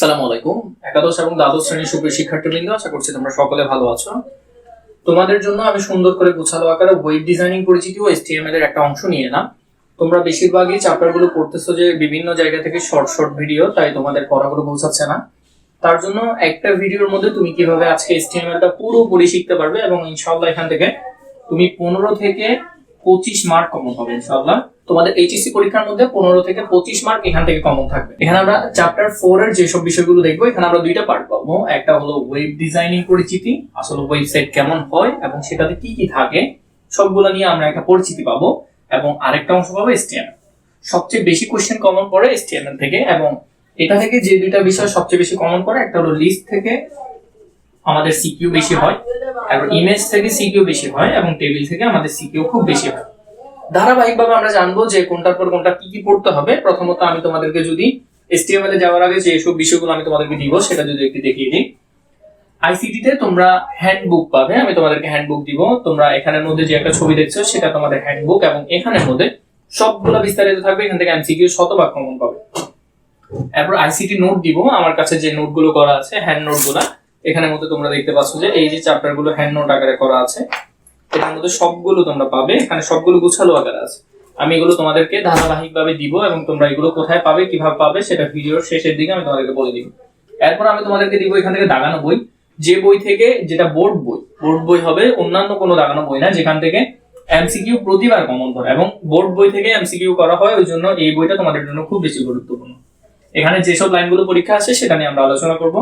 সালাম আলাইকুম। একাদশ এবং দ্বাদশ শ্রেণির সুপ্রিয় শিক্ষার্থীবৃন্দ, আশা করছি তোমরা সকলে ভালো আছো। তোমাদের জন্য আমি সুন্দর করে গোছালো আকারে ওয়েব ডিজাইনিং পরিচিতি ও এসটিএমএল এর একটা অংশ নিয়ে এলাম। তোমরা বেশিরভাগই চ্যাপ্টারগুলো পড়তেছো যে বিভিন্ন জায়গা থেকে শর্ট শর্ট ভিডিও তাই তোমাদের পড়াগুলো পৌঁছাচ্ছে না। তার জন্য একটা ভিডিওর মধ্যে তুমি কীভাবে আজকে এসটিএমএল টা পুরোপুরি শিখতে পারবে এবং ইনশাআল্লাহ এখান থেকে তুমি পনেরো থেকে পঁচিশ মার্ক কমন হবে, ইনশাআল্লাহ। তোমাদের এইচএসসি পরীক্ষার মধ্যে পনেরো থেকে পঁচিশ মার্ক এখান থেকে কমন থাকবে। এখানে আমরা চ্যাপ্টার ফোর এর যেসব বিষয়গুলো দেখব, এখানে আমরা দুইটা পার্ট পাবো। একটা হলো ওয়েব ডিজাইনিং পরিচিতি, আসলে ওয়েবসাইট কেমন হয় এবং সেটাতে কি কি থাকে, সবগুলো নিয়ে আমরা একটা পরিচিতি পাবো। এবং আরেকটা অংশ পাবো এসটিএমএল সবচেয়ে বেশি কোশ্চেন কমন পড়ে এসটিএমএল থেকে এবং এটা থেকে যে দুইটা বিষয় সবচেয়ে বেশি কমন পড়ে, একটা হলো লিস্ট থেকে আমাদের সিকিউ বেশি হয়, এবং ইমেজ থেকে সিকিউ বেশি হয়, এবং টেবিল থেকে আমাদের সিকিউ খুব বেশি হয়। ধারাবাহিকভাবে আমরা জানব যে কোনটার পর কোনটা কি কি পড়তে হবে। প্রথমত আমি তোমাদেরকে যদি এসটিএমএল এ যাওয়ার আগে যে সব বিষয়গুলো আমি তোমাদেরকে দিব, সেটা যদি একটু দেখিয়ে দিই। আইসিটি তে তোমরা হ্যান্ডবুক পাবে, আমি তোমাদেরকে হ্যান্ডবুক দিব। তোমরা এখানের মধ্যে যে একটা ছবি দেখছ, সেটা তোমাদের হ্যান্ডবুক এবং এখানের মধ্যে সবগুলো বিস্তারিত থাকবে, এখান থেকে এমসিকিউ শতভাগ কমন পাবে। এরপর আইসিটি নোট দিব, আমার কাছে যে নোটগুলো করা আছে হ্যান্ড নোটগুলো এখানের মধ্যে তোমরা দেখতে পাচ্ছ যে এই যে চ্যাপ্টারগুলো হ্যান্ড নোট আকারে করা আছে এটার মধ্যে সবগুলো তোমরা পাবে। এখানে সবগুলো গুছালো আকারে আছে। আমি এগুলো তোমাদেরকে ধারাবাহিক ভাবে দিব এবং তোমরা এগুলো কোথায় পাবে, কীভাবে পাবে, সেটা ভিডিওর শেষের দিকে আমি তোমাদেরকে বলে দিব। এরপর আমি তোমাদেরকে দিব এখান থেকে দাগানো বই। যে বই থেকে যেটা বোর্ড বই বোর্ড বই হবে অন্যান্য কোনো দাগানো বই না, যেখান থেকে এমসিকিউ প্রতিবার কমন করে এবং বোর্ড বই থেকে এমসিকিউ করা হয়, ওই জন্য এই বইটা তোমাদের জন্য খুব বেশি গুরুত্বপূর্ণ। এখানে যেসব লাইনগুলো পরীক্ষা আছে, সেটা নিয়ে আমরা আলোচনা করব।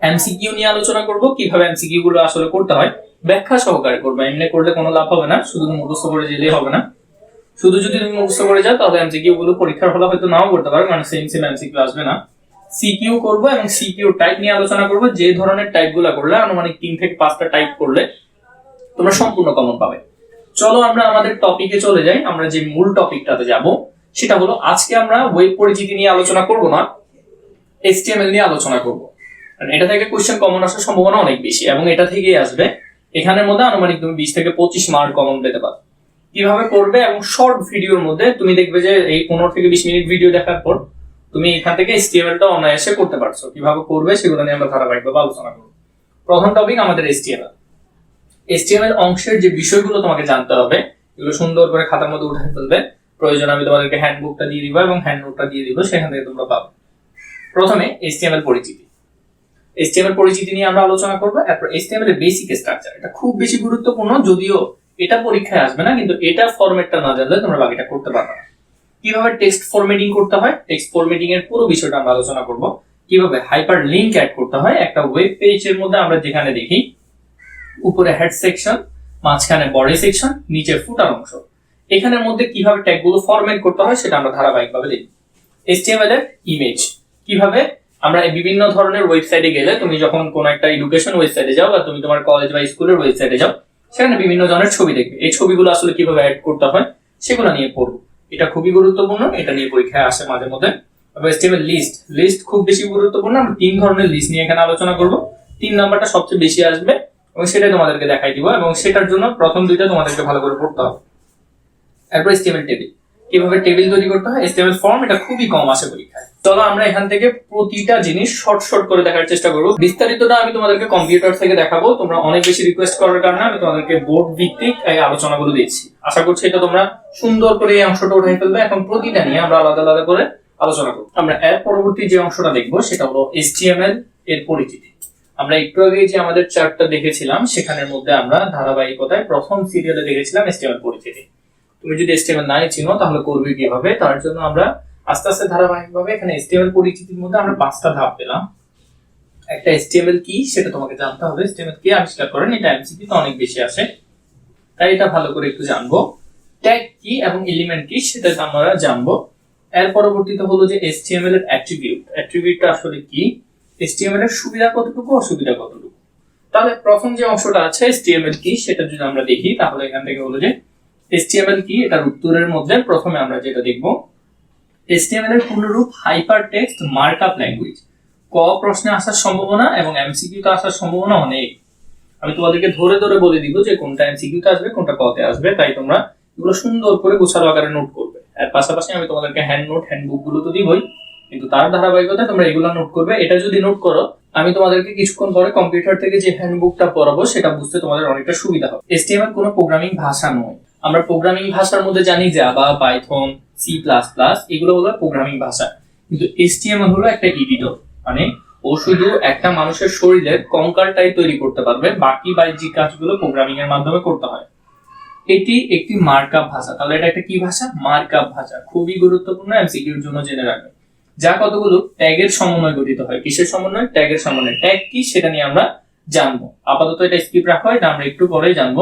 এমসিকিউ নিয়ে আলোচনা করব, কীভাবে এমসিকিউ গুলো আসলে করতে হয়। ব্যাখ্যা সহকারে করবে, এমনি করলে কোনো লাভ হবে না, শুধু মুখস্থ করে গেলেই হবে না। শুধু যদি তুমি মুখস্থ করে যাও, তাহলে এমসিকিউ গুলো পরীক্ষার হলে হয়তো নাও করতে পারো, কারণ সেম সেম এমসিকিউ আসবে না। সিকিউ করব এবং সিকিউ টাইপ নিয়ে আলোচনা করব, যে ধরনের টাইপগুলো করলে, আনুমানিক তিন থেকে পাঁচটা টাইপ করলে তোমরা সম্পূর্ণ কমন পাবে। চলো আমরা আমাদের টপিকে চলে যাই, আমরা যে মূল টপিকটাতে যাব, সেটা হলো আজকে আমরা ওয়েব পরিচিতি নিয়ে আলোচনা করব না এসটিএমএল নিয়ে আলোচনা করব। কারণ এটা থেকে কোশ্চেন কমন আসার সম্ভাবনা অনেক বেশি এবং এটা থেকেই আসবে, এখানের মধ্যে আনুমানিক তুমি বিশ থেকে পঁচিশ মার্ক কমন পেতে পারো। কীভাবে করবে এবং শর্ট ভিডিওর মধ্যে তুমি দেখবে যে এই পনেরো থেকে বিশ মিনিট ভিডিও দেখার পর তুমি এখান থেকে এসটিএমএলটা অনায়াসে করতে পারছ। কীভাবে করবে সেগুলো নিয়ে আমরা ধারাবাহিকভাবে আলোচনা করব। প্রথম টপিক আমাদের এসটিএমএল এসটিএমএল অংশের যে বিষয়গুলো তোমাকে জানতে হবে, এগুলো সুন্দর করে খাতার মধ্যে উঠে ফেলবে। প্রয়োজন আমি তোমাদেরকে হ্যান্ডবুকটা দিয়ে দিব এবং হ্যান্ড নোটটা দিয়ে দিব, সেখান থেকে তোমরা পাবে। প্রথমে এসটিএমএল পরিচিতি। এসটিএমএল পরিচিতি নিয়ে আমরা আলোচনা করব, এরপর এসটিএমএল এর বেসিক স্ট্রাকচার এটা খুব বেশি গুরুত্বপূর্ণ, যদিও এটা পরীক্ষায় আসবে না, কিন্তু এটা ফরম্যাটটা না জানলে তোমরা বাকিটা করতে পারবে না। কীভাবে টেক্সট ফরম্যাটিং করতে হয়? টেক্সট ফরম্যাটিং এর পুরো বিষয়টা আমরা আলোচনা করব। কীভাবে হাইপার লিংক অ্যাড করতে হয়? একটা ওয়েব পেজের মধ্যে আমরা যেখানে দেখি, উপরে হেড সেকশন মাঝখানে বডি সেকশন নিচে ফুটার অংশ। এখানের মধ্যে কীভাবে ট্যাগগুলো ফরম্যাট করতে হয় সেটা আমরা ধারাবাহিকভাবে দেখি এসটিএমএল এর ইমেজ কীভাবে আমরা বিভিন্ন ধরনের ওয়েবসাইটে গেলে তুমি যখন কোনো একটা এডুকেশন ওয়েবসাইটে যাও বা তুমি তোমার কলেজ বা স্কুলের ওয়েবসাইটে যাও, সেখানে বিভিন্ন ধরনের ছবি দেখবে। এই ছবিগুলো আসলে কীভাবে অ্যাড করতে হয়, সেগুলো নিয়ে পড়ব। এটা খুবই গুরুত্বপূর্ণ, এটা নিয়ে পরীক্ষায় আসে মাঝে মধ্যে। এসটিএমএল লিস্ট লিস্ট খুব বেশি গুরুত্বপূর্ণ। আমরা তিন ধরনের লিস্ট নিয়ে এখানে আলোচনা করব। তিন নাম্বারটা সবচেয়ে বেশি আসবে এবং সেটাই তোমাদেরকে দেখাই দিব এবং সেটার জন্য প্রথম দুইটা তোমাদেরকে ভালো করে পড়তে হবে। এরপর এসটিএমএল টেবিল কীভাবে টেবিল তৈরি করতে হয় এসটিএমএল ফর্ম এটা খুবই কম আসে পরীক্ষায়। চলো আমরা এখান থেকে প্রতিটা জিনিস শর্ট শর্ট করে দেখার চেষ্টা করব। বিস্তারিতটা আমি তোমাদেরকে কম্পিউটার থেকে দেখাবো। তোমরা অনেক বেশি রিকোয়েস্ট করার কারণে আমি তোমাদেরকে বোর্ড ভিত্তিক এই আলোচনাগুলো দিচ্ছি। আশা করছি এটা তোমরা সুন্দর করে এই অংশটা উঠাই ফেলবে। এখন প্রতিটা নিয়ে আমরা আলাদা আলাদা করে আলোচনা করব। আমরা এর পরবর্তী যে অংশটা দেখব, সেটা হলো এসটিএমএল এর পরিচিতি। আমরা একটু আগে যে আমাদের চার্টটা দেখেছিলাম, সেখানের মধ্যে আমরা ধারাবাহিকতায় প্রথম সিরিয়ালে দেখেছিলাম এসটিএমএল পরিচিতি। তুমি যদি এসটিএমএল নাই চিনো, তাহলে করবে কীভাবে? তার জন্য আমরা আস্তে আস্তে ধারাবাহিকভাবে এখানে এসটিএমএল পরিচিতির মধ্যে আমরা পাঁচটা ধাপ পেলাম। একটা এসটিএমএল কি সেটা তোমাকে জানতে হবে। এসটিএমএল কে আবিষ্কার করেন, এটা এমসিকিউ তো অনেক বেশি আসে। তাই এটা ভালো করে একটু জানব। ট্যাগ কি এবং এলিমেন্ট কি সেটা আমরা জানব। এর পরবর্তীতে হলো যে এসটিএমএল এর অ্যাট্রিবিউট অ্যাট্রিবিউটটা আসলে কি? এসটিএমএল এর সুবিধা কতটুকু, অসুবিধা কতটুকু? তাহলে প্রথম যে অংশটা আছে এসটিএমএল কি সেটা যদি আমরা দেখি, তাহলে এখান থেকে হলো যে এসটিএমএল কি? এটার উত্তরের মধ্যে প্রথমে আমরা যেটা দেখব এসটিএমএল এর পূর্ণরূপ হাইপার টেক্সট মার্কআপ ল্যাঙ্গুয়েজ ক প্রশ্নে আসার সম্ভাবনা এবং এমসিকিউ তে আসার সম্ভাবনা অনেক। আমি তোমাদেরকে ধরে ধরে বলে দিব যে কোনটা এমসিকিউ তে আসবে, কোনটা কতে আসবে, তাই তোমরা এগুলো সুন্দর করে গোছালো আকারে নোট করবে। এর পাশাপাশি আমি তোমাদেরকে হ্যান্ড নোট হ্যান্ডবুকগুলো তো দিবই, কিন্তু তার ধারাবাহিকতায় তোমরা এগুলো নোট করবে। এটা যদি নোট করো, আমি তোমাদেরকে কিছুক্ষণ পরে কম্পিউটার থেকে যে হ্যান্ডবুকটা পড়াবো, সেটা বুঝতে তোমাদের অনেকটা সুবিধা হবে। এসটিএমএল কোনো প্রোগ্রামিং ভাষা নয়। আমরা প্রোগ্রামিং ভাষার মধ্যে জানি Java Python C plus plus এগুলো হলো প্রোগ্রামিং ভাষা। কিন্তু এসটিএমএল হলো একটা এডিটর মানে ও শুধু একটা মানুষের শরীরের কঙ্কালটাই তৈরি করতে পারবে, বাকি বাহ্যিক কাজগুলো প্রোগ্রামিং এর মাধ্যমে করতে হয়। এটি একটি মার্কআপ ভাষা। তাহলে এটা একটা কি ভাষা? মার্কআপ ভাষা। খুবই গুরুত্বপূর্ণ এমসিকিউর জন্য জেনে রাখবে যা কতগুলো? ট্যাগের সমন্বয় গঠিত হয়। কিসের সমন্বয়? ট্যাগের সমন্বয়। ট্যাগ কি? সেটা নিয়ে আমরা জানব। আপাতত এটা স্কিপ রাখা হয় এটা আমরা একটু পরেই জানব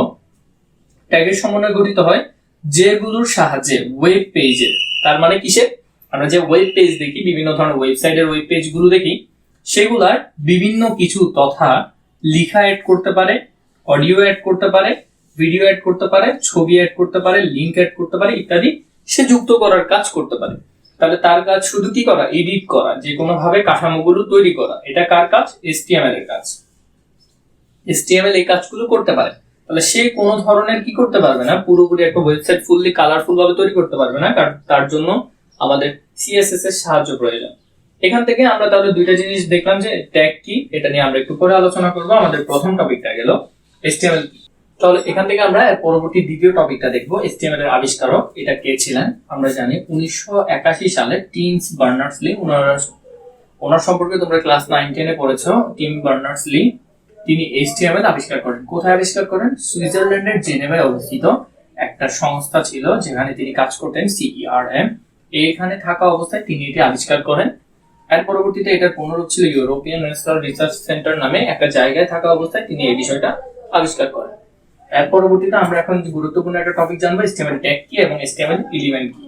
ট্যাগের সমন্বয় গঠিত হয় যেগুলোর সাহায্যে ওয়েব পেজের তার মানে কিসের আমরা যে ওয়েব পেজ দেখি, বিভিন্ন ধরনের ওয়েবসাইটের ওয়েব পেজগুলো দেখি, সেগুলার বিভিন্ন কিছু তথা লিখা অ্যাড করতে পারে অডিও অ্যাড করতে পারে ভিডিও অ্যাড করতে পারে, ছবি অ্যাড করতে পারে লিঙ্ক অ্যাড করতে পারে ইত্যাদি সে যুক্ত করার কাজ করতে পারে। তাহলে তার কাজ শুধু কি করা? এডিট করা, যে কোনো ভাবে কাঠামোগুলো তৈরি করা। এটা কার কাজ? এসটিএমএল এর কাজ। এসটিএমএল এই কাজগুলো করতে পারে। তাহলে সে কোনো ধরনের কি করতে পারবে না? পুরোপুরি একটা ওয়েবসাইট ফুললি কালারফুল ভাবে তৈরি করতে পারবে না তার জন্য আমাদের সিএসএস এর সাহায্য প্রয়োজন। এখান থেকে আমরা তাহলে দুইটা জিনিস দেখলাম যে ট্যাগ কি, এটা নিয়ে আমরা একটু পরে আলোচনা করব। আমাদের প্রথম টপিকটা গেল এসটিএমএল তাহলে এখান থেকে আমরা পরবর্তী দ্বিতীয় টপিকটা দেখব এসটিএমএল এর আবিষ্কারক, এটা কে ছিলেন? আমরা জানি উনিশশো একাশি সালে টিমস বার্নার্স লি, ওনার ওনার সম্পর্কে তোমরা ক্লাস নাইন টেনে পড়েছো, টিম বার্নার্স লি। তিনি এইচটিএমএল আবিষ্কার করেন। কোথায় আবিষ্কার করেন? সুইজারল্যান্ডের জেনেভায় অবস্থিত একটা সংস্থা ছিল যেখানে তিনি কাজ করতেন সিইআরএম এইখানে থাকা অবস্থায় তিনি এটি আবিষ্কার করেন। এর পরবর্তীতে এটার পুনরূপ ছিল ইউরোপিয়ান ন্যাশনাল রিসার্চ সেন্টার নামে একটা জায়গায় থাকা অবস্থায় তিনি এই বিষয়টা আবিষ্কার করেন। এর পরবর্তীতে আমরা এখন গুরুত্বপূর্ণ একটা টপিক জানব এসটিএমএল ট্যাগ কি এবং এসটিএমএল এলিমেন্ট কি?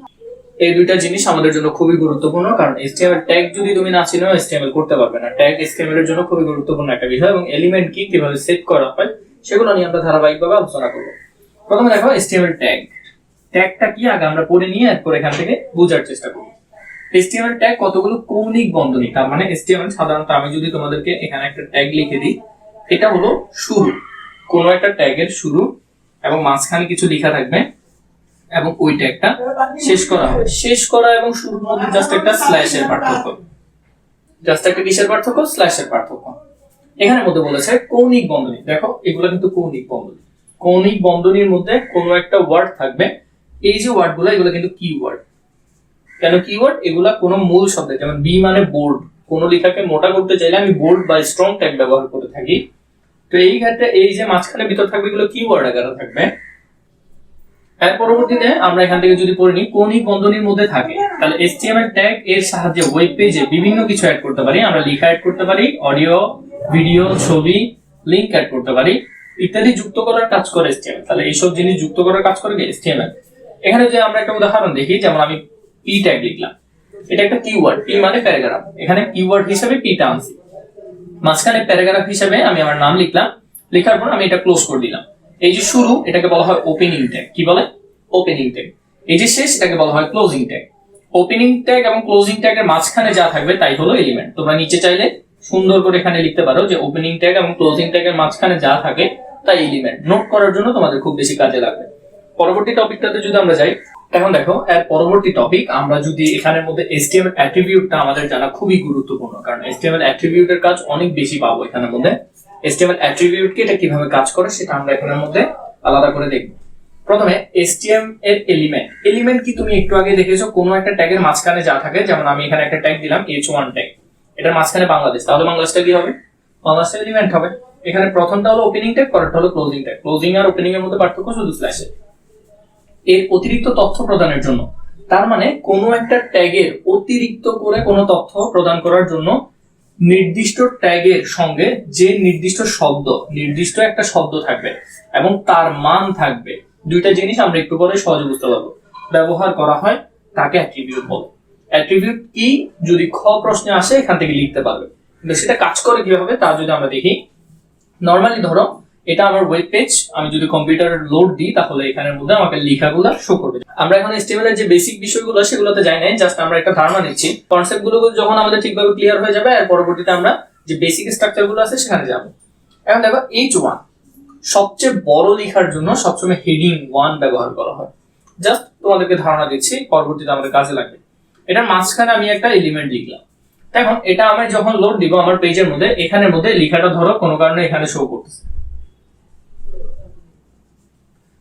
এই দুইটা জিনিস আমাদের জন্য খুবই গুরুত্বপূর্ণ, কারণ এসটিএমএল ট্যাগ যদি তুমি না চিনো এসটিএমএল করতে পারবে না। ট্যাগ এসটিএমএল এর জন্য খুবই গুরুত্বপূর্ণ একটা বিষয় এবং এলিমেন্ট কি কীভাবে সেট করা হয়, সেগুলো নিয়ে আমরা ধারাবাহিকভাবে আলোচনা করব। প্রথমে দেখো এসটিএমএল ট্যাগ ট্যাগটা কি? আগে আমরা পড়ে নিয়ে এরপর এখান থেকে বোঝার চেষ্টা করব। এসটিএমএল ট্যাগ কতগুলো কৌণিক বন্ধনী? তার মানে এসটিএমএল সাধারণত আমি যদি তোমাদেরকে এখানে একটা ট্যাগ লিখে দিই, এটা হলো শুরু। কোনো একটা ট্যাগের শুরু এবং মাঝখানে কিছু লেখা থাকবে। এবং ওইটা একটা শেষ করা হবে। শেষ করা এবং শুরুর মধ্যে জাস্ট একটা স্ল্যাশের পার্থক্য। জাস্ট একটা কিসের পার্থক্য? স্ল্যাশের পার্থক্য। এখানে মধ্যে বলেছে কৌণিক বন্ধনী। দেখো, এগুলো কিন্তু কৌণিক বন্ধনী। কৌণিক বন্ধনীর মধ্যে কোনো একটা ওয়ার্ড থাকবে। এই যে ওয়ার্ডগুলো এগুলো কিন্তু কিওয়ার্ড কেন কিওয়ার্ড এগুলা কোনো মূল শব্দ, যেমন বি মানে বোর্ড কোন লেখাকে মোটা করতে চাইলে আমি বোর্ড বা স্ট্রং ট্যাগ ব্যবহার করে থাকি। তো এই ক্ষেত্রে এই যে মাঝখানে ভিতর থাকবে, এগুলো কিওয়ার্ড আকারে থাকবে। এর পরবর্তীতে আমরা এখান থেকে যদি পড়ে নিই কৌণিক বন্ধনীর মধ্যে থাকে, তাহলে এসটিএমএল ট্যাগ এর সাহায্যে ওয়েব পেজে বিভিন্ন কিছু অ্যাড করতে পারি। আমরা লেখা অ্যাড করতে পারি অডিও ভিডিও ছবি লিংক অ্যাড করতে পারি। ইত্যাদি যুক্ত করার কাজ করে এসটিএমএল তাহলে এইসব জিনিস যুক্ত করার কাজ করে এসটিএমএল এখানে যে আমরা একটা উদাহরণ দেখি, যেমন আমি পি ট্যাগ লিখলাম। এটা একটা কিওয়ার্ড পি মানে প্যারাগ্রাফ এখানে কিওয়ার্ড হিসেবে পিটা আনছি। মাঝখানে প্যারাগ্রাফ হিসেবে আমি আমার নাম লিখলাম। লেখার পর আমি এটা ক্লোজ করে দিলাম। এই যে শুরু, এটাকে বলা হয় ওপেনিং ট্যাগ কি বলে? ওপেনিং ট্যাগ এই যে শেষ, এটাকে বলা হয় ক্লোজিং ট্যাগ ওপেনিং ট্যাগ এবং ক্লোজিং ট্যাগের মাঝখানে যা থাকবে, তাই হলো এলিমেন্ট তোমরা নিচে চাইলে সুন্দর করে এখানে লিখতে পারো যে ওপেনিং ট্যাগ এবং ক্লোজিং ট্যাগের মাঝখানে যা থাকে, তাই এলিমেন্ট নোট করার জন্য তোমাদের খুব বেশি কাজে লাগবে। পরবর্তী টপিকটাতে যদি আমরা যাই, এখন দেখো, এর পরবর্তী টপিক আমরা যদি এখানের মধ্যে এসটিএমএল অ্যাট্রিবিউটটা আমাদের জানা খুবই গুরুত্বপূর্ণ, কারণ এসটিএমএল অ্যাট্রিবিউটের কাজ অনেক বেশি পাবো এখানের মধ্যে। এসটিএমএল অ্যাট্রিবিউট কি এটা কীভাবে কাজ করে সেটা আমরা এখানের মধ্যে আলাদা করে দেখব। প্রথমে এসটিএম এর এলিমেন্ট এলিমেন্ট কি তুমি একটু আগে দেখেছ, কোনো একটা ট্যাগের মাঝখানে যা থাকে, যেমন আমি এখানে একটা ট্যাগ দিলাম এইচ ওয়ান ট্যাগ এটার মাঝখানে বাংলাদেশ। তাহলে বাংলাদেশটা কি হবে? বাংলাদেশটা এলিমেন্ট হবে। এখানে প্রথমটা হলো ওপেনিং ট্যাগ পরেরটা হলো ক্লোজিং ট্যাগ ক্লোজিং আর ওপেনিং এর মধ্যে পার্থক্য শুধু স্ল্যাশে এর। অতিরিক্ত তথ্য প্রদানের জন্য। তার মানে কোনো একটা ট্যাগের অতিরিক্ত করে কোনো তথ্য প্রদান করার জন্য নির্দিষ্ট ট্যাগের সঙ্গে যে নির্দিষ্ট শব্দ, নির্দিষ্ট একটা শব্দ থাকবে এবং তার মান থাকবে, দুইটা জিনিস আমরা একটু পরে সহজে বুঝতে পারব। ব্যবহার করা হয় তাকে অ্যাট্রিবিউট বলে। অ্যাট্রিবিউট কি? যদি খ প্রশ্নে আসে, এখান থেকে লিখতে পারবে। সেটা কাজ করে কীভাবে? তা যদি আমরা দেখি। নর্মালি ধরো এটা আমার ওয়েব পেজ আমি যদি কম্পিউটারে লোড দিই, তাহলে এখানের মধ্যে আমাকে লেখাগুলো শো করবে। আমরা এখন এস্টিমেল এর যে বেসিক বিষয়গুলো, সেগুলোতে যাই নাই জাস্ট আমরা একটা ধারণা নিচ্ছি। কনসেপ্টগুলো যখন আমাদের ঠিকভাবে ক্লিয়ার হয়ে যাবে, আর পরবর্তীতে আমরা যে বেসিক স্ট্রাকচারগুলো আছে, সেখানে যাব। এখন দেখো এইচ ওয়ান সবচেয়ে বড় লেখার জন্য সবসময় হেডিং ওয়ান ব্যবহার করা হয়। জাস্ট তোমাদেরকে ধারণা দিচ্ছি, পরবর্তীতে আমাদের কাজে লাগবে। এটার মাঝখানে আমি একটা এলিমেন্ট লিখলাম। এখন এটা আমি যখন লোড দিব, আমার পেজের মধ্যে, এখানের মধ্যে লেখাটা ধরো, কোনো কারণে এখানে শো করতেছে।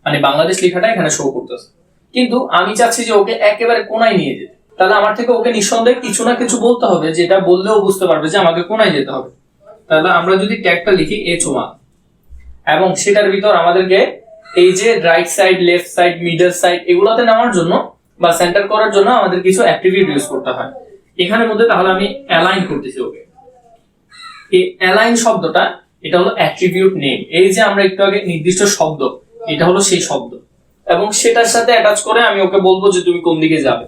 মানে বাংলাদেশ লেখাটা এখানে শো করতেছে। কিন্তু আমি চাচ্ছি যে ওকে একেবারে কোনায় নিয়ে যেতে। তাহলে আমার থেকে ওকে নিঃসন্দেহে কিছু না কিছু বলতে হবে, যেটা বললেও বুঝতে পারবে যে আমাকে কোনায় যেতে হবে। তাহলে আমরা যদি ট্যাগটা লিখি এইচ ওয়ান এবং সেটার ভিতর আমাদেরকে এই যে right side left side middle side এগুলোতে নেওয়ার জন্য বা সেন্টার করার জন্য আমাদের কিছু অ্যাক্টিভিটি ইউজ করতে হয়। এখানের মধ্যে তাহলে আমি অ্যালাইন করতেছি ওকে। এই অ্যালাইন শব্দটা, এটা হলো অ্যাট্রিবিউট নেম এই যে আমরা একটু আগে নির্দিষ্ট শব্দ এটা হলো সেই শব্দ। এবং সেটার সাথে অ্যাটাচ করে আমি ওকে বলব যে তুমি কোন দিকে যাবে।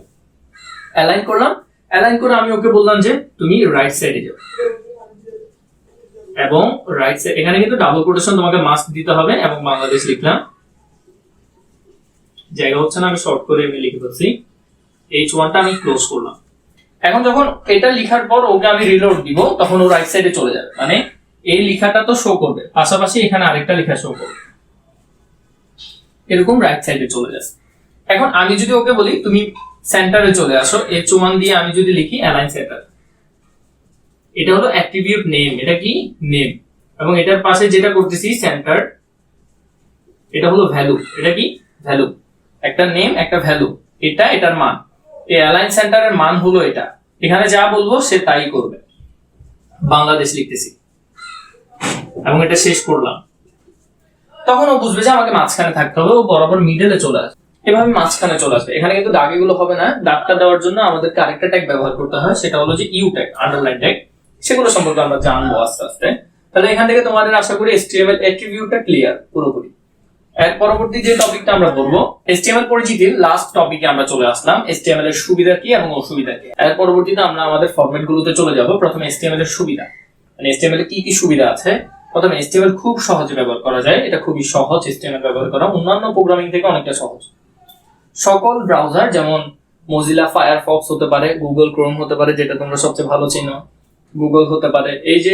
অ্যালাইন করলাম। অ্যালাইন করে আমি ওকে বললাম যে তুমি রাইট সাইডে যাও। এবং রাইট সাইড এখানে কিন্তু ডাবল কোটেশন তোমাকে মাস্ক দিতে হবে এবং বাংলাদেশ লিখলাম। জায়গা হচ্ছে না, আমি শর্ট করে এমনি লিখে ফেলছি। এইচ ওয়ানটা আমি ক্লোজ করলাম। এখন যখন এটা লেখার পর ওকে আমি রিলোড দিব, তখন ও রাইট সাইডে চলে যাবে। মানে এই লেখাটা তো শো করবে। পাশাপাশি এখানে আরেকটা লেখা শো করবে। এরকম রাইট সাইডে চলে যাচ্ছে। এখন আমি যদি ওকে বলি, তুমি সেন্টারে চলে আসো এইচ ওয়ান দিয়ে আমি যদি লিখি অ্যালাইন সেন্টার এটা হলো অ্যাট্রিবিউট নেম এটা কি? নেম এবং এটার পাশে যেটা করতেছি সেন্টার এটা হলো ভ্যালু এটা কি? ভ্যালু একটা নেম একটা ভ্যালু এটা, এটার মান। এই অ্যালাইন সেন্টারের মান হলো এটা। এখানে যা বলব, সে তাই করবে। বাংলাদেশ লিখতেছি। এবং এটা শেষ করলাম। তখন ও বুঝবে যে আমাকে মাঝখানে থাকতে হবে, ও বরাবর মিডলে চলে আসবে। এভাবে মাঝখানে চলে আসবে। এখানে কিন্তু দাগিগুলো হবে না, দাগটা দেওয়ার জন্য আমাদেরকে আরেকটা ট্যাগ ব্যবহার করতে হয়, সেটা হলো যে ইউ ট্যাগ আন্ডারলাইন ট্যাগ সেগুলো সম্পর্কে আমরা জানব আস্তে আস্তে। তাহলে এখান থেকে তোমাদের আশা করি এসটিএমএল অ্যাট্রিবিউটটা ক্লিয়ার পুরোপুরি। এর পরবর্তী যে টপিকটা আমরা বলব এসটিএমএল পরিচিতির লাস্ট টপিকে আমরা চলে আসলাম এসটিএমএল এর সুবিধা কি এবং অসুবিধা কি? এর পরবর্তীতে আমরা আমাদের ফরম্যাট গুলোতে চলে যাব, প্রথমে এসটিএমএল এর সুবিধা। মানে এসটিএমএল এর কি কি সুবিধা আছে? প্রথমে এসটিএমএল খুব সহজে ব্যবহার করা যায়। এটা খুবই সহজ এসটিএমএল ব্যবহার করা। অন্যান্য প্রোগ্রামিং থেকে অনেকটা সহজ। সকল ব্রাউজার যেমন মজিলা ফায়ারফক্স হতে পারে গুগল ক্রোম হতে পারে, যেটা তোমরা সবচেয়ে ভালো চিনো গুগল হতে পারে, এই যে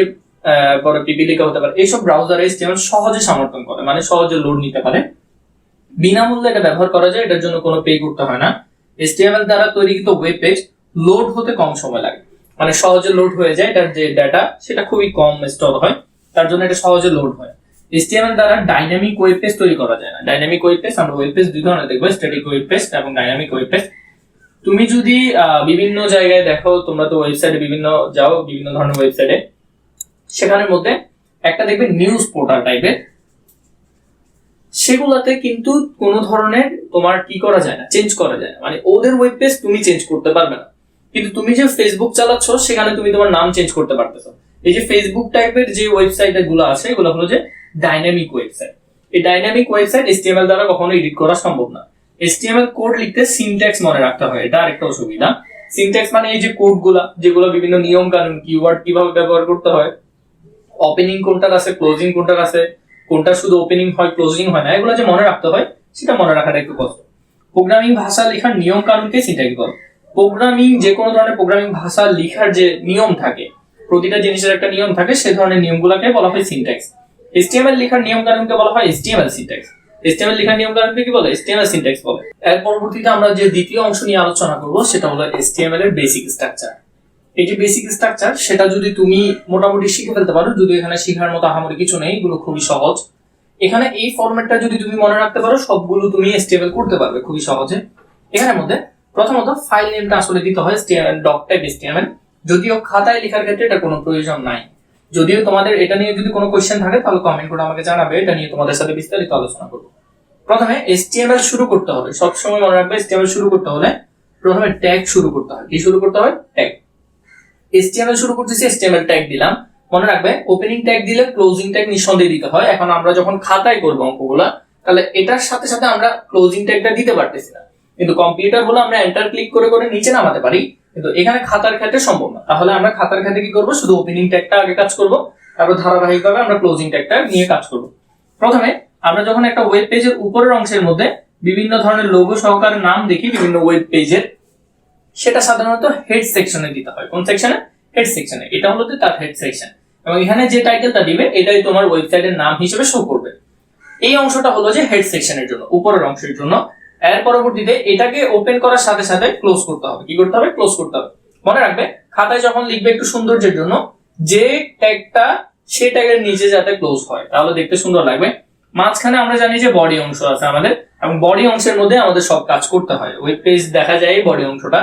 পরে পিপিলিকা হতে পারে, এইসব ব্রাউজার এইচটিএমএল সহজে সমর্থন করে মানে সহজে লোড নিতে পারে। বিনামূল্যে এটা ব্যবহার করা যায়, এটার জন্য কোনো পে করতে হয় না। HTML দ্বারা তৈরিকৃত ওয়েব পেজ লোড হতে কম সময় লাগে। মানে সহজে লোড হয়ে যায়, এটার যে ডাটা সেটা খুবই কম স্টল হয়। তার জন্য এটা সহজে লোড হয়। HTML দ্বারা ডাইনামিক ওয়েব পেজ তৈরি করা যায় না। ডাইনামিক ওয়েব পেজ আমরা ওয়েব পেজ দুই ধরনের দেখব স্ট্যাটিক ওয়েব পেজ এবং ডাইনামিক ওয়েব পেজ তুমি যদি বিভিন্ন জায়গায় দেখো, তোমরা তো ওয়েবসাইটে বিভিন্ন যাও, বিভিন্ন ধরনের ওয়েবসাইটে সেখানের মধ্যে একটা দেখবে নিউজ পোর্টাল টাইপের সেগুলাতে কিন্তু কোনো ধরনের তোমার কি করা যায় না চেঞ্জ করা যায় মানে ওদের ওয়েব পেজ তুমি চেঞ্জ করতে পারবে না। কিন্তু তুমি যে ফেসবুক চালাচ্ছ, সেখানে তুমি তোমার নাম চেঞ্জ করতে পারতেছো। এই যে ফেসবুক টাইপের যে ওয়েবসাইটগুলো আছে, এগুলো হলো যে ডাইনামিক ওয়েবসাইট এই ডাইনামিক ওয়েবসাইট এসটিএমএল দ্বারা কখনো এডিট করা সম্ভব না। এসটিএমএল কোড লিখতে সিনট্যাক্স মনে রাখতে হয়, এটা আরেকটা অসুবিধা। সিনট্যাক্স মানে এই যে কোডগুলা, যেগুলো বিভিন্ন নিয়ম কানুন কিওয়ার্ড কীভাবে ব্যবহার করতে হয় ওপেনিং কোনটার আছে ক্লোজিং কোনটার আছে, কোনটা শুধু ওপেনিং হয় ক্লোজিং হয় না, এগুলো যে মনে রাখতে হয়, সেটা মনে রাখাটা একটু কষ্ট। প্রোগ্রামিং ভাষা লেখার নিয়ম কানুনকে সিনট্যাক্স বলে। প্রোগ্রামিং যে কোনো ধরনের প্রোগ্রামিং ভাষা লেখার যে নিয়ম থাকে প্রতিটা জিনিসের একটা নিয়ম থাকে সে ধরনের নিয়মগুলোকে বলা হয় সিনট্যাক্স HTML লেখার নিয়ম কানুনকে বলা হয় HTML সিনট্যাক্স HTML লেখার নিয়ম কানুনকে কি বলে? HTML সিনট্যাক্স বলে। এর পরবর্তীতে আমরা যে দ্বিতীয় অংশ নিয়ে আলোচনা করব, সেটা হলো HTML এর বেসিক স্ট্রাকচার এই যে বেসিক স্ট্রাকচার সেটা যদি তুমি মোটামুটি শিখে ফেলতে পারো, যদি এখানে শেখার মতো আহামরি কিছু নেই, এগুলো খুবই সহজ। এখানে এই ফরম্যাটটা যদি তুমি মনে রাখতে পারো, সবগুলো তুমি HTML করতে পারবে খুবই সহজে। এখানের মধ্যে প্রথমত ফাইল নেমটা আসলে দিতে হয় ডক টাইপ HTML যদিও খাতায় লেখার ক্ষেত্রে এটা কোনো প্রয়োজন নাই। যদিও তোমাদের এটা নিয়ে যদি কোনো কোয়েশ্চেন থাকে, তাহলে কমেন্ট করে আমাকে জানাবে, এটা নিয়ে তোমাদের সাথে বিস্তারিত আলোচনা করব। প্রথমে HTML শুরু করতে হবে। সবসময় মনে রাখবে, HTML শুরু করতে হলে প্রথমে ট্যাগ শুরু করতে হয়। কি শুরু করতে হয়? ট্যাগ HTML শুরু করতেছি, HTML ট্যাগ দিলাম। মনে রাখবে ওপেনিং ট্যাগ দিলে ক্লোজিং ট্যাগ নিঃসন্দেহে দিতে হয়। এখন আমরা যখন খাতায় করব অঙ্কগুলা, তাহলে এটার সাথে সাথে আমরা ক্লোজিং ট্যাগটা দিতে পারতেছি না। কিন্তু কম্পিউটার হলো আমরা এন্টার ক্লিক করে করে নিচে নামাতে পারি। কিন্তু এখানে খাতার ক্ষেত্রে সম্ভব না। তাহলে আমরা খাতার ক্ষেত্রে কি করব? শুধু ওপেনিং ট্যাগটা আগে কাজ করব, তারপর ধারাবাহিকভাবে আমরা ক্লোজিং ট্যাগটা নিয়ে কাজ করব। প্রথমে আমরা যখন একটা ওয়েব পেজের উপরের অংশের মধ্যে বিভিন্ন ধরনের লোগো সহকারে নাম দেখি, বিভিন্ন ওয়েব পেজের সেটা সাধারণত হেড সেকশনে দিতে হয়। কোন সেকশনে হেড সেকশনে এটা হলো তার হেড সেকশন এবং এখানে যে টাইটেলটা দিবে, এটাই তোমার ওয়েবসাইটের নাম হিসেবে শো করবে। এই অংশটা হলো যে হেড সেকশনের জন্য, উপরের অংশের জন্য। এর পরবর্তীতে এটাকে ওপেন করার সাথে সাথে ক্লোজ করতে হবে। কি করতে হবে? ক্লোজ করতে হবে। মনে রাখবে, খাতায় যখন লিখবে একটু সৌন্দর্যের জন্য, যে ট্যাগটা সে ট্যাগের নিচে যাতে ক্লোজ হয়। তাহলে দেখতে সুন্দর লাগবে। মাঝখানে আমরা জানি যে বডি অংশ আছে আমাদের, এবং বডি অংশের মধ্যে আমাদের সব কাজ করতে হয়। ওয়েব পেজ দেখা যায় বডি অংশটা।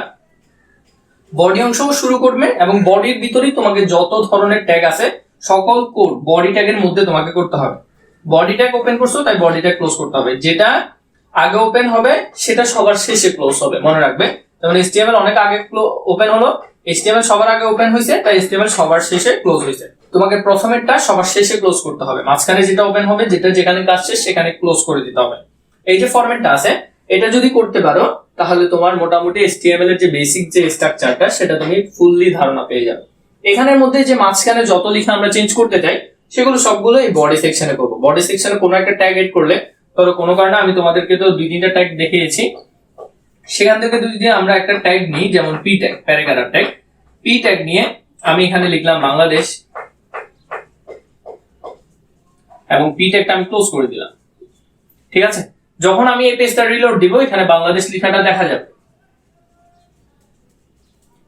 বডি অংশ শুরু করবে, এবং বডির ভিতরেই তোমাকে যত ধরনের ট্যাগ আছে, সকল কোড বডি ট্যাগের মধ্যে তোমাকে করতে হবে। বডি ট্যাগ ওপেন করছ, তাই বডি ট্যাগ ক্লোজ করতে হবে। যেটা আগে ওপেন হবে, সেটা সবার শেষে ক্লোজ হবে, মনে রাখবে। যেমন HTML অনেক আগে ওপেন হলো। HTML সবার আগে ওপেন হয়েছে, তাই HTML সবার শেষে ক্লোজ হয়েছে। তোমাকে প্রথমেরটা সবার শেষে ক্লোজ করতে হবে। মাঝখানে যেটা ওপেন হবে, যেটা যেখানে কাজ শেষ, সেখানে ক্লোজ করে দিতে হবে। এই যে ফরম্যাটটা আছে, এটা যদি করতে পারো, তাহলে তোমার মোটামুটি HTML এর যে বেসিক যে স্ট্রাকচারটা সেটা তুমি ফুললি ধারণা পেয়ে যাবে। এখানের মধ্যে যে মাঝখানে যত লিখা আমরা চেঞ্জ করতে চাই, সেগুলো সবগুলো এই বডি সেকশনে করব। বডি সেকশনে কোনো একটা ট্যাগ এড করলে ধরো কোনো কারণে আমি তোমাদেরকে তো দুই তিনটা ট্যাগ দেখিয়েছি। সেখান থেকে যদি আমরা একটা ট্যাগ নিই, যেমন P tag paragraph tag P tag নিয়ে আমি এখানে লিখলাম বাংলাদেশ এবং পি ট্যাগটা আমি ক্লোজ করে দিলাম। ঠিক আছে? যখন আমি এই পেজটা রিলোড দিব, এখানে বাংলাদেশ লেখাটা দেখা যাবে।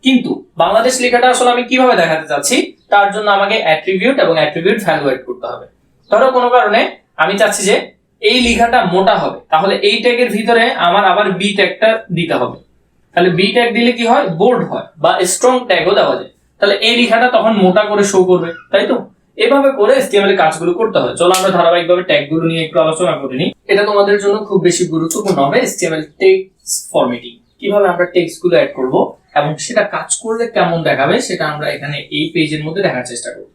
কিন্তু বাংলাদেশ লেখাটা আসলে আমি কীভাবে দেখাতে চাচ্ছি? তার জন্য আমাকে অ্যাট্রিবিউট এবং অ্যাট্রিবিউট ভ্যালু এড করতে হবে। ধরো কোনো কারণে আমি চাচ্ছি যে এই লিখাটা মোটা হবে। তাহলে এই ট্যাগের ভিতরে আমার আবার বি ট্যাগটা দিতে হবে। তাহলে বি ট্যাগ দিলে কি হয়? বোল্ড হয় বা স্ট্রং ট্যাগও দেওয়া যায়। তাহলে এই লেখাটা তখন মোটা করে শো করবে, তাই তো? এভাবে করে এর কাজগুলো করতে হয়। চলো আমরা ধারাবাহিকভাবে ট্যাগগুলো নিয়ে একটু আলোচনা করে নিই। এটা তোমাদের জন্য খুব বেশি গুরুত্বপূর্ণ হবে HTML টেক্সট ফরম্যাটিং কীভাবে আমরা টেক্সটগুলো অ্যাড করব এবং সেটা কাজ করলে কেমন দেখাবে সেটা আমরা এখানে এই পেজের মধ্যে দেখার চেষ্টা করব।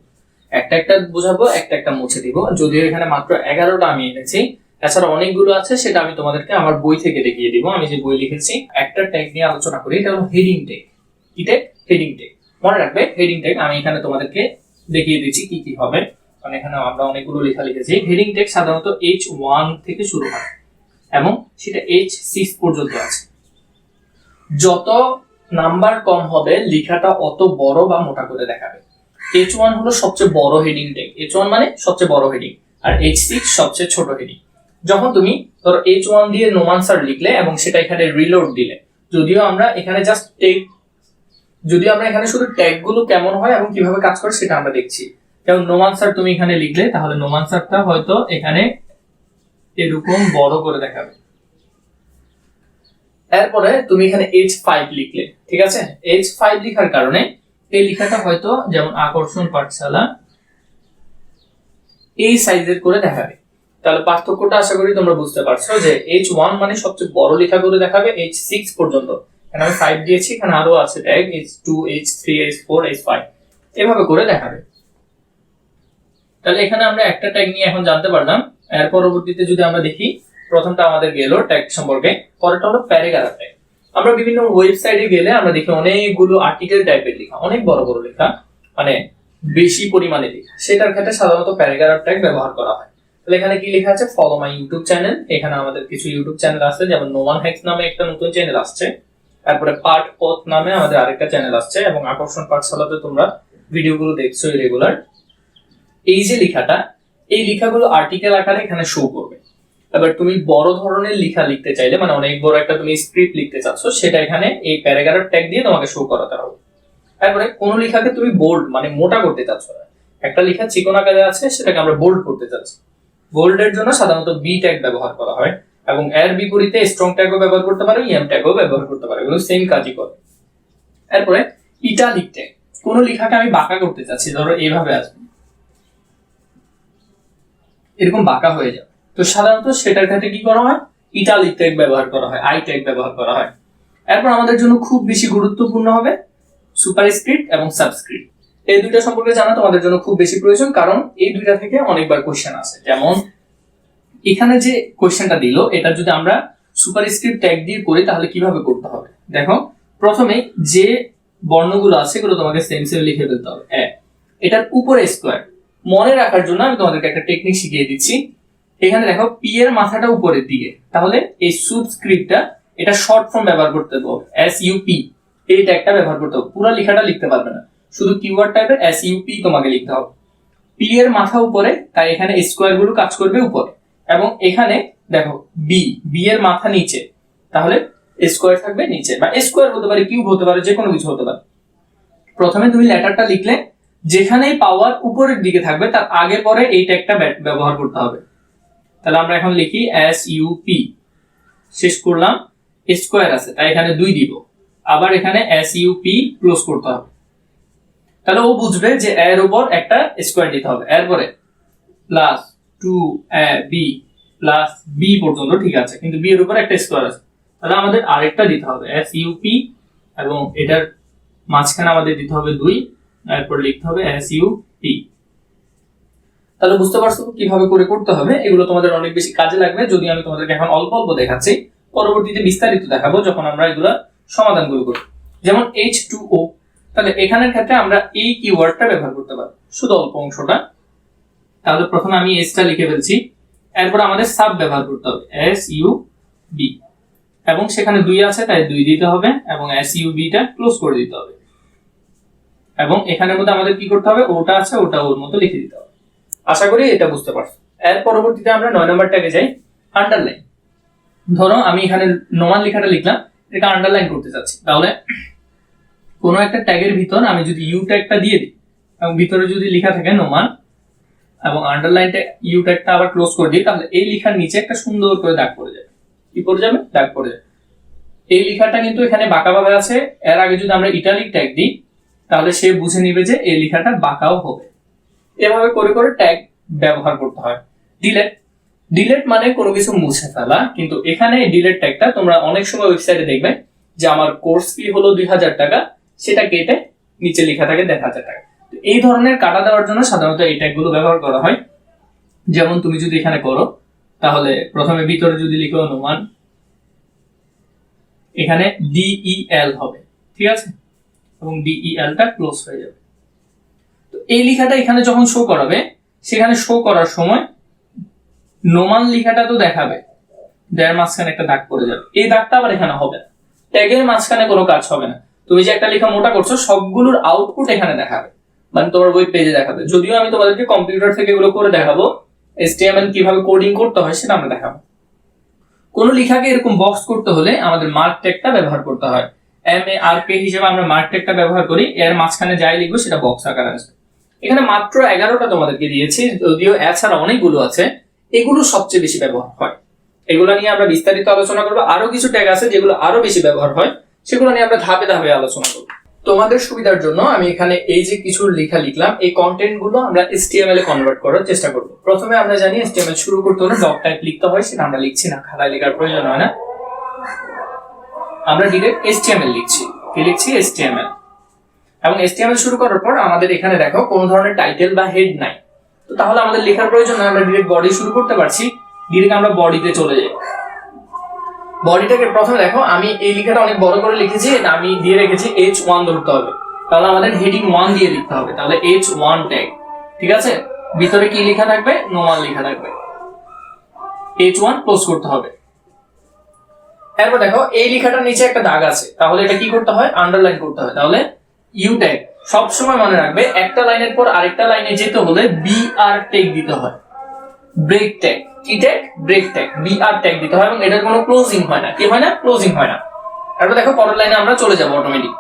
একটা একটা বোঝাবো, একটা একটা মুছে দিব। যদিও এখানে মাত্র এগারোটা আমি এনেছি এছাড়া অনেকগুলো আছে, সেটা আমি তোমাদেরকে আমার বই থেকে দেখিয়ে দিব। আমি যে বই লিখেছি, একটা ট্যাগ নিয়ে আলোচনা করি, এটা হলো হেডিং ট্যাগ কি ট্যাগ হেডিং ট্যাগ মনে রাখবে হেডিং ট্যাগ আমি এখানে তোমাদেরকে দেখিয়ে দিচ্ছি কি কি হবে। কারণ এখানে আমরা অনেকগুলো লেখা লিখেছি। হেডিং ট্যাগ সাধারণত এইচ ওয়ান থেকে শুরু হয়, এবং সেটা এইচ সিক্স পর্যন্ত আছে। যত নাম্বার কম হবে, লেখাটা অত বড় বা মোটা করে দেখাবে। এইচ ওয়ান হলো সবচেয়ে বড় হেডিং ট্যাগ এইচ ওয়ান মানে সবচেয়ে বড় হেডিং আর এইচ সিক্স সবচেয়ে ছোট হেডিং যখন তুমি ধরো এইচ ওয়ান দিয়ে নোমানসার লিখলে এবং সেটা এখানে রিলোড দিলে, যদিও আমরা এখানে জাস্ট টেক যদিও আমরা এখানে শুধু ট্যাগগুলো কেমন হয় এবং কীভাবে কাজ করে সেটা আমরা দেখছি। যেমন নোমানসার তুমি এখানে লিখলে, তাহলে নোমানসারটা হয়তো এখানে এরকম বড় করে দেখাবে। এরপরে তুমি এখানে এইচ ফাইভ লিখলে, ঠিক আছে? এইচ ফাইভ লেখার কারণে এই লেখাটা হয়তো যেমন আকর্ষণ পাঠশালা, এই সাইজের করে দেখাবে। তাহলে পার্থক্যটা আশা করি তোমরা বুঝতে পারছ যে এইচ ওয়ান মানে সবচেয়ে বড় লেখা করে দেখাবে এইচ সিক্স পর্যন্ত। এখানে আমি ফাইভ দিয়েছি, এখানে আরও আছে tag H two H three H four H five এভাবে করে দেখাবে। তাহলে এখানে আমরা একটা ট্যাগ নিয়ে এখন জানতে পারলাম। এর পরবর্তীতে যদি আমরা দেখি, প্রথমটা আমাদের গেল ট্যাগ সম্পর্কে, পরেরটা হলো প্যারাগ্রাফ ট্যাগ আমরা বিভিন্ন ওয়েবসাইটে গেলে আমরা দেখি অনেকগুলো আর্টিকেল টাইপের লেখা, অনেক বড় বড় লেখা মানে বেশি পরিমাণে লেখা। সেটার ক্ষেত্রে সাধারণত প্যারাগ্রাফ ট্যাগ ব্যবহার করা হয়। তাহলে এখানে কি লেখা আছে? ফলো মাই ইউটিউব চ্যানেল এখানে আমাদের কিছু ইউটিউব চ্যানেল আছে, যেমন নোমান হ্যাক্স নামে একটা নতুন চ্যানেল আসছে। তারপরে পাঠ পথ নামে আমাদের আরেকটা চ্যানেল আসছে এবং আকর্ষণ পাঠশালাতে তোমরা ভিডিওগুলো দেখছ রেগুলার এই যে লেখাটা, এই লেখাগুলো আর্টিকেল আকারে এখানে শো করবে। এবার তুমি বড় ধরনের লেখা লিখতে চাইলে মানে অনেক বড় একটা তুমি স্ক্রিপ্ট লিখতে চাচ্ছ, সেটা এখানে এই প্যারাগ্রাফ ট্যাগ দিয়ে তোমাকে শো করাতে হবে। তারপরে কোন লেখাকে তুমি বোল্ড মানে মোটা করতে চাচ্ছ না। একটা লেখা চিকন আকারে আছে, সেটাকে আমরা বোল্ড করতে চাচ্ছি। বোল্ডের জন্য সাধারণত বি ট্যাগ ব্যবহার করা হয় এবং এর বিপরীতে স্ট্রং ট্যাগও ব্যবহার করতে পারো ইএম ট্যাগও ব্যবহার করতে পারো, এগুলো সেম কাজই করে। এরপরে ইটালিক ট্যাগ কোন লেখাকে আমি বাঁকা করতে চাচ্ছি, ধরো এইভাবে আসবে। এরকম বাঁকা হয়ে যাবে। তো সাধারণত সেটার ক্ষেত্রে কি করা হয়? ইটালিক ট্যাগ ব্যবহার করা হয় আই ট্যাগ ব্যবহার করা হয়। এরপর আমাদের জন্য খুব বেশি গুরুত্বপূর্ণ হবে সুপারস্ক্রিপ্ট এবং সাবস্ক্রিপ্ট এই দুইটা সম্পর্কে জানা তোমাদের জন্য খুব বেশি প্রয়োজন, কারণ এই দুইটা থেকে অনেকবার কোশ্চেন আসে। যেমন, এখানে যে কোশ্চেনটা দিল, এটা যদি আমরা সুপারস্ক্রিপ্ট ট্যাগ দিয়ে করি, তাহলে কীভাবে করতে হবে? দেখো, প্রথমে যে বর্ণগুলো আছে, সেগুলো তোমাকে সেম লিখে ফেলতে হবে। এটার উপরে স্কোয়ার মনে রাখার জন্য আমি তোমাদেরকে একটা টেকনিক শিখিয়ে দিচ্ছি। এখানে দেখো পি এর মাথাটা উপরের দিকে। তাহলে এই সুবস্ক্রিপ্টটা এটা শর্ট ফর্ম ব্যবহার করতে হবে। এস ইউপি এই ট্যাগটা ব্যবহার করতে হবে। পুরো লেখাটা লিখতে পারবে না। শুধু কিওয়ার্ড টাইপের এস ইউপি তোমাকে লিখতে হবে। পি এর মাথা উপরে, তাই এখানে স্কোয়ারগুলো কাজ করবে উপরে। এবং এখানে দেখো বি বি এর মাথা নিচে। তাহলে স্কোয়ার থাকবে নিচে। বা স্কোয়ার হতে পারে কিউব হতে পারে যে কোনো কিছু হতে পারে। প্রথমে তুমি লেটারটা লিখলে, যেখানেই পাওয়ার উপরের দিকে থাকবে, তার আগে পরে এই ট্যাগটা ব্যবহার করতে হবে। তাহলে আমরা এখন লিখি এস ইউ পি শেষ করলাম স্কোয়ার আছে, তাই এখানে দুই দিব। আবার এখানে এস ইউ পি ক্লোজ করতে হবে। তাহলে ও বুঝবে যে এর উপর একটা স্কোয়ার দিতে হবে। এরপরে plus two A B plus B পর্যন্ত ঠিক আছে, কিন্তু বি এর উপর একটা স্কোয়ার আছে। তাহলে আমাদের আরেকটা দিতে হবে এস ইউ পি এবং এটার মাঝখানে আমাদের দিতে হবে দুই, এরপর লিখতে হবে এস ইউ তাহলে বুঝতে পারছ কীভাবে করে করতে হবে? এগুলো তোমাদের অনেক বেশি কাজে লাগবে। যদি আমি তোমাদেরকে এখন অল্প অল্প দেখাচ্ছি, পরবর্তীতে বিস্তারিত দেখাবো যখন আমরা এগুলা সমাধানগুলো করি। যেমন এইচ টু ও তাহলে এখানের ক্ষেত্রে আমরা এই কিওয়ার্ডটা ব্যবহার করতে পারি। শুধু অল্প অংশটা। তাহলে প্রথমে আমি এসটা লিখে ফেলছি। এরপর আমাদের সাব ব্যবহার করতে হবে। এস ইউ বি এবং সেখানে দুই আছে, তাই দুই দিতে হবে এবং এস ইউ বিটা ক্লোজ করে দিতে হবে। এবং এখানের মধ্যে আমাদের কি করতে হবে? ওটা আছে, ওটা ওর মতো লিখে দিতে হবে। আশা করি এটা বুঝতে পারছ। এর পরবর্তীতে আমরা নয় নম্বর ট্যাগে যাই। আন্ডারলাইন ধরো, আমি এখানে নমান লেখাটা লিখলাম এটা আন্ডারলাইন করতে চাচ্ছি। তাহলে, কোনো একটা ট্যাগের ভিতর আমি যদি ইউ ট্যাগটা দিয়ে দিই, এবং ভিতরে যদি লেখা থাকে নোমান এবং আন্ডারলাইনটা ইউ ট্যাগটা আবার ক্লোজ করে দিই, তাহলে এই লেখার নিচে একটা সুন্দর করে দাগ পড়ে যাবে। কি পড়ে যাবে? দাগ পড়ে যাবে। এই লেখাটা কিন্তু এখানে বাঁকাভাবে আছে। এর আগে যদি আমরা ইটালিক ট্যাগ দিই, তাহলে সে বুঝে নিবে যে এই লেখাটা বাঁকাও হবে। এভাবে করে করে ট্যাগ ব্যবহার করতে হয়। ডিলেট ডিলেট মানে কোনো কিছু মুছে ফেলা, কিন্তু এখানে ডিলেট ট্যাগটা তোমরা অনেক সময় ওয়েবসাইটে দেখবে যে আমার কোর্স ফি হলো দুই হাজার টাকা, সেটা কেটে নিচে লেখা থাকে দেড় হাজার টাকা। এই ধরনের কাটা দেওয়ার জন্য সাধারণত এই ট্যাগগুলো ব্যবহার করা হয়। যেমন তুমি যদি এখানে করো, তাহলে প্রথমে ভিতরে যদি লিখো অনুমান, এখানে ডিইএল হবে, ঠিক আছে? এবং ডিইএলটা ক্লোজ হয়ে যাবে। এই লেখাটা এখানে যখন শো করাবে, সেখানে শো করার সময় নোমান লেখাটা তো দেখাবে। দেড় মাঝখানে একটা দাগ পড়ে যাবে। এই দাগটা আবার এখানে হবে না। ট্যাগের মাঝখানে কোনো কাজ হবে না। তুমি যে একটা লেখা মোটা করছ, সবগুলোর আউটপুট এখানে দেখাবে। মানে তোমার ওয়েব পেজে দেখাবে। যদিও আমি তোমাদেরকে কম্পিউটার থেকে এগুলো করে দেখাবো এসটিএমএল কীভাবে কোডিং করতে হয় সেটা আমরা দেখাবো। কোনো লেখাকে এরকম বক্স করতে হলে আমাদের মার্ক ট্যাগটা ব্যবহার করতে হয়। এম এ আর কে হিসেবে আমরা মার্ক ট্যাগটা ব্যবহার করি। এর মাঝখানে যাই লিখব, সেটা বক্স আকারে আসবে। এখানে মাত্র এগারোটা তোমাদেরকে দিয়েছি, যদিও এছাড়া অনেকগুলো আছে, এগুলো সবচেয়ে বেশি ব্যবহার হয়। এগুলো নিয়ে আমরা বিস্তারিত আলোচনা করব। আরও কিছু ট্যাগ আছে যেগুলো আরও বেশি ব্যবহার হয়, সেগুলো নিয়ে আমরা ধাপে ধাপে আলোচনা করব। তোমাদের সুবিধার জন্য আমি এখানে এই যে কিছু লেখা লিখলাম, এই কন্টেন্টগুলো আমরা এসটিএমএল এ কনভার্ট করার চেষ্টা করব। প্রথমে আমরা জানি এসটিএমএল শুরু করতে হলে ডক টাইপ লিখতে হয়, সেটা আমরা লিখছি না, খাতায় লেখার প্রয়োজন হয় না। আমরা ডিরেক্ট এসটিএমএল লিখছি। কি লিখছি? এসটিএমএল এবং এসটিএমএল শুরু করার পর আমাদের এখানে দেখো কোনো ধরনের টাইটেল বা হেড নাই। তো তাহলে আমাদের লেখার প্রয়োজন আমরা ডিরেক্ট বডি শুরু করতে পারছি ডিরেক্ট আমরা বডিতে চলে যাই। বডিটাকে প্রথমে দেখো, আমি এই লেখাটা অনেক বড় করে লিখেছি, এটা আমি দিয়ে রেখেছি এইচ ওয়ান ধরতে হবে। তাহলে আমাদের হেডিং ওয়ান দিয়ে লিখতে হবে, তাহলে এইচ ওয়ান ট্যাগ ঠিক আছে? ভিতরে কি লেখা থাকবে? নো ওয়ান লেখা থাকবে। এইচ ওয়ান ক্লোজ করতে হবে। এরপর দেখো, এই লেখাটার নিচে একটা দাগ আছে, তাহলে এটা কি করতে হয়? আন্ডারলাইন করতে হয়। তাহলে ইউ ট্যাগ সবসময় মনে রাখবে, একটা লাইনের পর আরেকটা লাইনে যেতে হলে বি আর ট্যাগ দিতে হয়। ব্রেক ট্যাগ কি ট্যাগ ব্রেক ট্যাগ বি আর ট্যাগ দিতে হয় এবং এটার কোনো ক্লোজিং হয় না। কি হয় না? ক্লোজিং হয় না। তারপর দেখো পরের লাইনে আমরা চলে যাব অটোমেটিক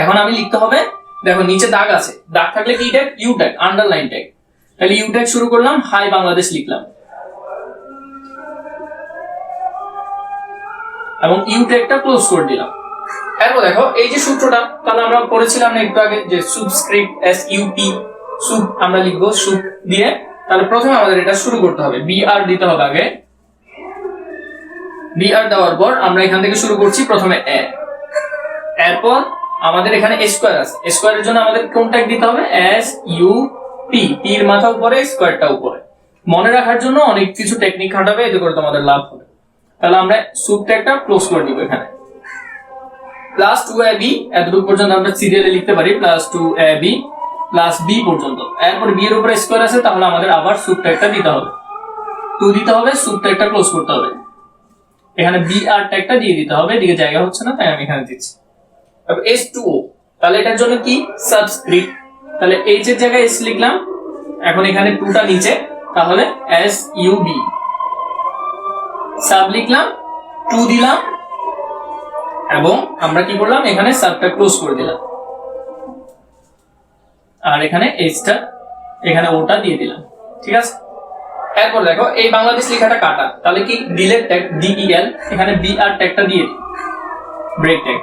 এখন আমি লিখতে হবে, দেখো নিচে দাগ আছে। দাগ থাকলে কি tag U tag underline tag তাহলে ইউ ট্যাগ শুরু করলাম হাই বাংলাদেশ লিখলাম। এবং ইউ ট্যাগটা ক্লোজ করে দিলাম। এরপর দেখো, এই যে সূত্রটা, তাহলে আমরা পড়েছিলাম না একটু আগে যে সুবস্ক্রিপ্ট এস ইউপি সুব আমরা লিখব সুব দিয়ে, তাহলে প্রথমে আমাদের এটা শুরু করতে হবে। বি আর দিতে হবে আগে। বি আর দেওয়ার পর আমরা এখান থেকে শুরু করছি প্রথমে এ এরপর আমাদের এখানে স্কোয়ার আছে। স্কোয়ারের জন্য আমাদের কোন ট্যাগ দিতে হবে এস ইউ পি এর মাথা উপরে স্কোয়ারটা উপরে। মনে রাখার জন্য অনেক কিছু টেকনিক খাটাবে, এতে করে তোমাদের লাভ হবে। তাহলে আমরা সুপ একটা ক্লোজ করে দিব এখানে। প্লাস টু এ বি এতটুকু পর্যন্ত আমরা সিরিয়ালে লিখতে পারি plus two A B plus B পর্যন্ত। এরপর বি এর উপরে স্কোয়ার আছে, তাহলে আমাদের আবার ট্যাগটা দিতে হবে। টু দিতে হবে ট্যাগটা ক্লোজ করতে হবে। এখানে বি আর ট্যাগটা দিয়ে দিতে হবে, এদিকে জায়গা হচ্ছে না, তাই আমি এখানে দিচ্ছি। এস টু ও তাহলে এটার জন্য কি? সাবস্ক্রিপ্ট তাহলে এইচ এর জায়গায় এস লিখলাম, এখন এখানে টুটা নিচে, তাহলে এস ইউ বি সাব লিখলাম টু দিলাম এবং আমরা কি করলাম? এখানে সাবটা ক্লোজ করে দিলাম। আর এখানে এইচটা এখানে ওটা দিয়ে দিলাম। ঠিক আছে? এরপর দেখো, এই বাংলাদেশ লেখাটা কাটা। তাহলে কি ডিলেট ট্যাগ ডিইএল এখানে বি আর ট্যাগটা দিয়ে ব্রেক ট্যাগ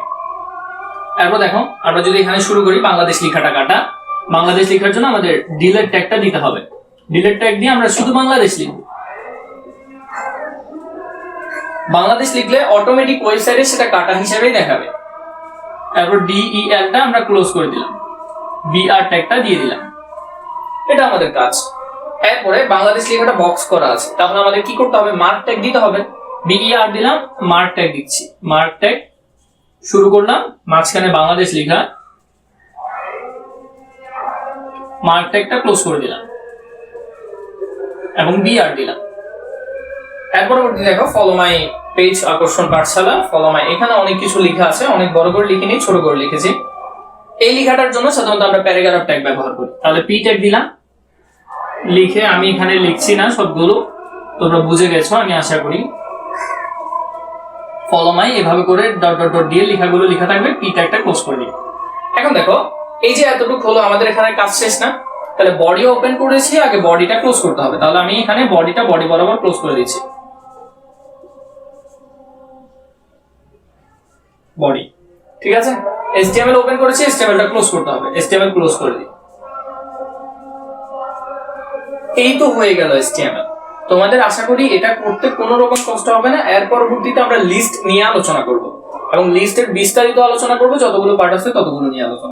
এরপর দেখো, আমরা যদি এখানে শুরু করি, বাংলাদেশ লেখাটা কাটা। বাংলাদেশ লেখার জন্য আমাদের ডিলেট ট্যাগটা দিতে হবে। ডিলেট ট্যাগ দিয়ে আমরা শুধু বাংলাদেশ লিখব। বাংলাদেশ লিখলে অটোমেটিক ওয়েবসাইটে সেটা কাটা হিসাবেই দেখাবে। তারপর ডিইএল টা আমরা ক্লোজ করে দিলাম। বিআর ট্যাগটা দিয়ে দিলাম। এটা আমাদের কাজ। এরপরে বাংলাদেশ লেখাটা বক্স করা আছে। তাহলে আমাদের কি করতে হবে? মার্ক ট্যাগ দিতে হবে। বিইআর দিলাম মার্ক ট্যাগ দিচ্ছি। মার্ক ট্যাগ শুরু করলাম, মাঝখানে বাংলাদেশ লেখা। মার্ক ট্যাগটা ক্লোজ করে দিলাম। এবং বিআর দিলাম। পরবর্তী দেখো ফলো মাই পেজ আকর্ষণ পাঠশালা ফলো মাই এখানে অনেক কিছু লেখা আছে, অনেক বড় করে লিখিনি ছোট করে লিখেছি। এই লেখাটার জন্য সাধারণত আমরা প্যারাগ্রাফ ট্যাগ ব্যবহার করি। তাহলে পি ট্যাগ দিলাম, লিখে আমি এখানে লিখছি না সবগুলো, তোমরা বুঝে গেছো, আমি আশা করি। ফলো মাই এভাবে করে ডট ডট ডট দিয়ে লেখাগুলো লেখা থাকবে পি ট্যাগটা ক্লোজ করে দিই এখন দেখো, এই যে এতটুকু হলো আমাদের এখানে কাজ শেষ না? তাহলে বডি ওপেন করেছি, আগে বডিটা ক্লোজ করতে হবে। তাহলে আমি এখানে বডিটা বডি বরাবর ক্লোজ করে দিচ্ছি। বডি। ঠিক আছে? এসটিএমএল ওপেন করেছি এসটিএমএলটা ক্লোজ করতে হবে। এসটিএমএল ক্লোজ করে দিই। এই তো হয়ে গেল এসটিএমএল তোমাদের আশা করি এটা করতে কোনো রকম কষ্ট হবে না। এর পরবর্তীতে আমরা লিস্ট নিয়ে আলোচনা করব। এবং লিস্টের বিস্তারিত আলোচনা করব, যতগুলো পার্ট আছে ততগুলো নিয়ে আলোচনা